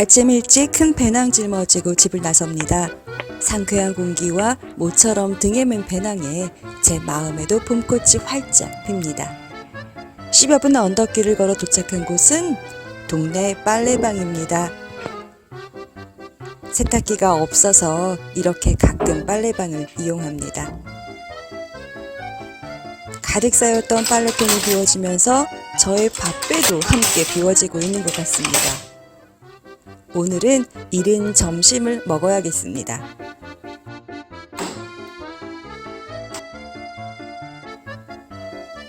아침 일찍 큰 배낭 짊어지고 집을 나섭니다. 상쾌한 공기와 모처럼 등에 맨 배낭에 제 마음에도 봄꽃이 활짝 핍니다. 10여 분 언덕길을 걸어 도착한 곳은 동네 빨래방입니다. 세탁기가 없어서 이렇게 가끔 빨래방을 이용합니다. 가득 쌓였던 빨래통이 비워지면서 저의 밥배도 함께 비워지고 있는 것 같습니다. 오늘은 이른 점심을 먹어야겠습니다.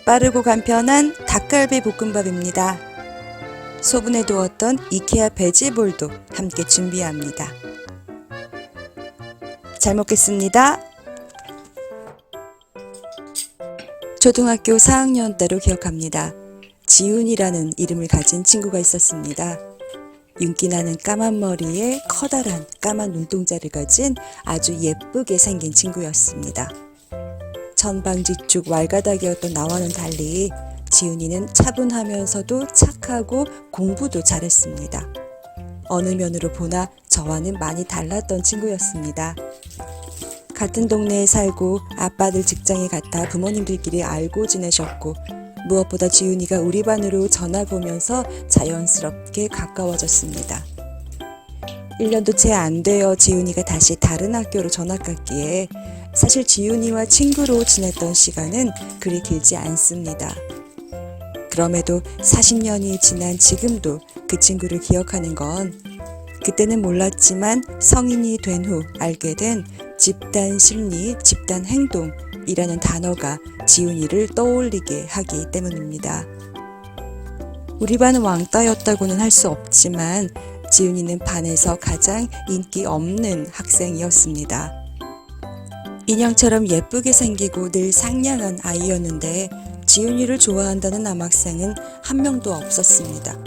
빠르고 간편한 닭갈비 볶음밥입니다. 소분해 두었던 이케아 베지볼도 함께 준비합니다. 잘 먹겠습니다. 초등학교 4학년 때로 기억합니다. 지훈이라는 이름을 가진 친구가 있었습니다. 윤기 나는 까만 머리에 커다란 까만 눈동자를 가진 아주 예쁘게 생긴 친구였습니다. 천방지축 왈가닥이었던 나와는 달리 지훈이는 차분하면서도 착하고 공부도 잘했습니다. 어느 면으로 보나 저와는 많이 달랐던 친구였습니다. 같은 동네에 살고 아빠들 직장에 갔다 부모님들끼리 알고 지내셨고 무엇보다 지훈이가 우리 반으로 전학 오면서 자연스럽게 가까워졌습니다. 1년도 채 안 되어 지훈이가 다시 다른 학교로 전학 갔기에 사실 지훈이와 친구로 지냈던 시간은 그리 길지 않습니다. 그럼에도 40년이 지난 지금도 그 친구를 기억하는 건 그때는 몰랐지만 성인이 된 후 알게 된 집단 심리, 집단 행동 이라는 단어가 지훈이를 떠올리게 하기 때문입니다. 우리 반은 왕따였다고는 할 수 없지만 지훈이는 반에서 가장 인기 없는 학생이었습니다. 인형처럼 예쁘게 생기고 늘 상냥한 아이였는데 지훈이를 좋아한다는 남학생은 한 명도 없었습니다.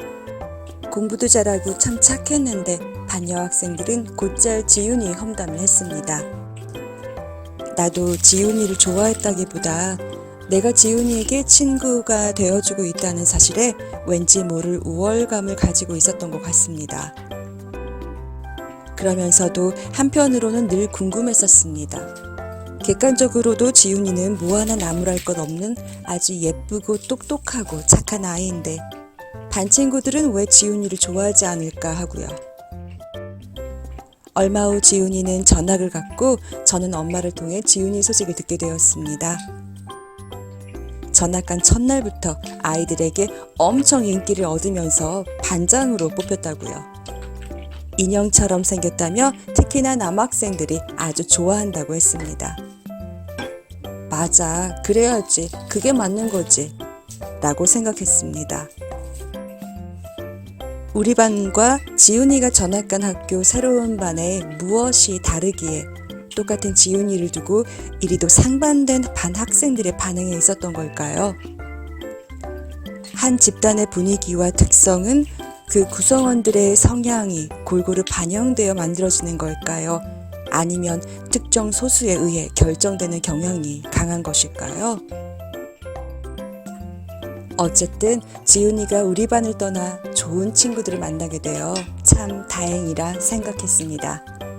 공부도 잘하고 참 착했는데 반 여학생들은 곧잘 지훈이 험담을 했습니다. 나도 지훈이를 좋아했다기보다 내가 지훈이에게 친구가 되어주고 있다는 사실에 왠지 모를 우월감을 가지고 있었던 것 같습니다. 그러면서도 한편으로는 늘 궁금했었습니다. 객관적으로도 지훈이는 뭐 하나 나무랄 것 없는 아주 예쁘고 똑똑하고 착한 아이인데 반 친구들은 왜 지훈이를 좋아하지 않을까 하고요. 얼마 후 지훈이는 전학을 갔고 저는 엄마를 통해 지훈이 소식을 듣게 되었습니다. 전학 간 첫날부터 아이들에게 엄청 인기를 얻으면서 반장으로 뽑혔다고요. 인형처럼 생겼다며 특히나 남학생들이 아주 좋아한다고 했습니다. 맞아, 그래야지. 그게 맞는 거지. 라고 생각했습니다. 우리 반과 지훈이가 전학 간 학교 새로운 반에 무엇이 다르기에 똑같은 지훈이를 두고 이리도 상반된 반 학생들의 반응에 있었던 걸까요? 한 집단의 분위기와 특성은 그 구성원들의 성향이 골고루 반영되어 만들어지는 걸까요? 아니면 특정 소수에 의해 결정되는 경향이 강한 것일까요? 어쨌든 지훈이가 우리 반을 떠나 좋은 친구들을 만나게 되어 참 다행이라 생각했습니다.